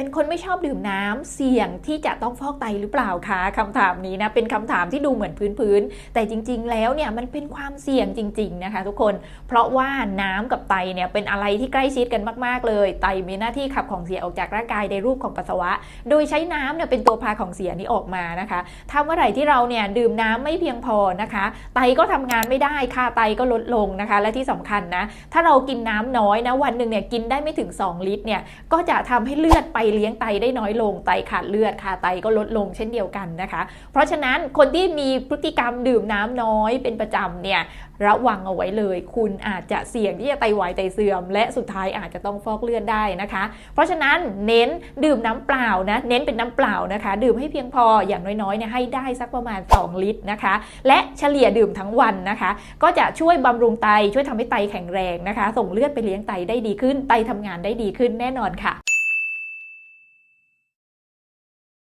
เป็นคนไม่ชอบดื่มน้ำเสี่ยงที่จะต้องฟอกไตหรือเปล่าคะคำถามนี้นะเป็นคำถามที่ดูเหมือนพื้นๆแต่จริง ๆ แล้วเนี่ยมันเป็นความเสี่ยงจริง ๆ นะคะ ทุกคนเพราะว่าน้ำกับไตเนี่ยเป็นอะไรที่ใกล้ชิดกันมากๆเลย ไตมีหน้าที่ขับของเสียออกจากร่างกายในรูปของปัสสาวะ โดยใช้น้ำเนี่ยเป็นตัวพาของเสียนี้ออกมานะคะถ้าเมื่อไหร่ที่เราเนี่ยดื่มน้ำไม่เพียงพอนะคะ ไตก็ทำงานไม่ได้ค่าไตก็ลดลงนะคะ และที่สำคัญนะถ้าเรากินน้ำน้อยนะวันหนึ่งเนี่ยกินได้ไม่ถึง 2 ลิตรเนี่ยก็จะทำให้เลือดไปเลี้ยงไตได้น้อยลงไตขาดเลือดค่าไตก็ลดลงเช่นเดียวกันนะคะ เพราะฉะนั้นคนที่มีพฤติกรรมดื่มน้ำน้อยเป็นประจำเนี่ยระวังเอาไว้เลย คุณอาจจะเสี่ยงที่จะไตวายไตเสื่อม และสุดท้ายอาจจะต้องฟอกเลือดได้นะคะ เพราะฉะนั้นเน้นดื่มน้ำเปล่านะเน้นเป็นน้ำเปล่านะคะ ดื่มให้เพียงพออย่างน้อยๆเนี่ยให้ได้สักประมาณ 2 ลิตรนะคะ และเฉลี่ยดื่มทั้งวันนะคะ ก็จะช่วยบำรุงไตช่วยทำให้ไตแข็งแรงนะคะ ส่งเลือดไปเลี้ยงไตได้ดีขึ้น ไตทำงานได้ดีขึ้นแน่นอนค่ะ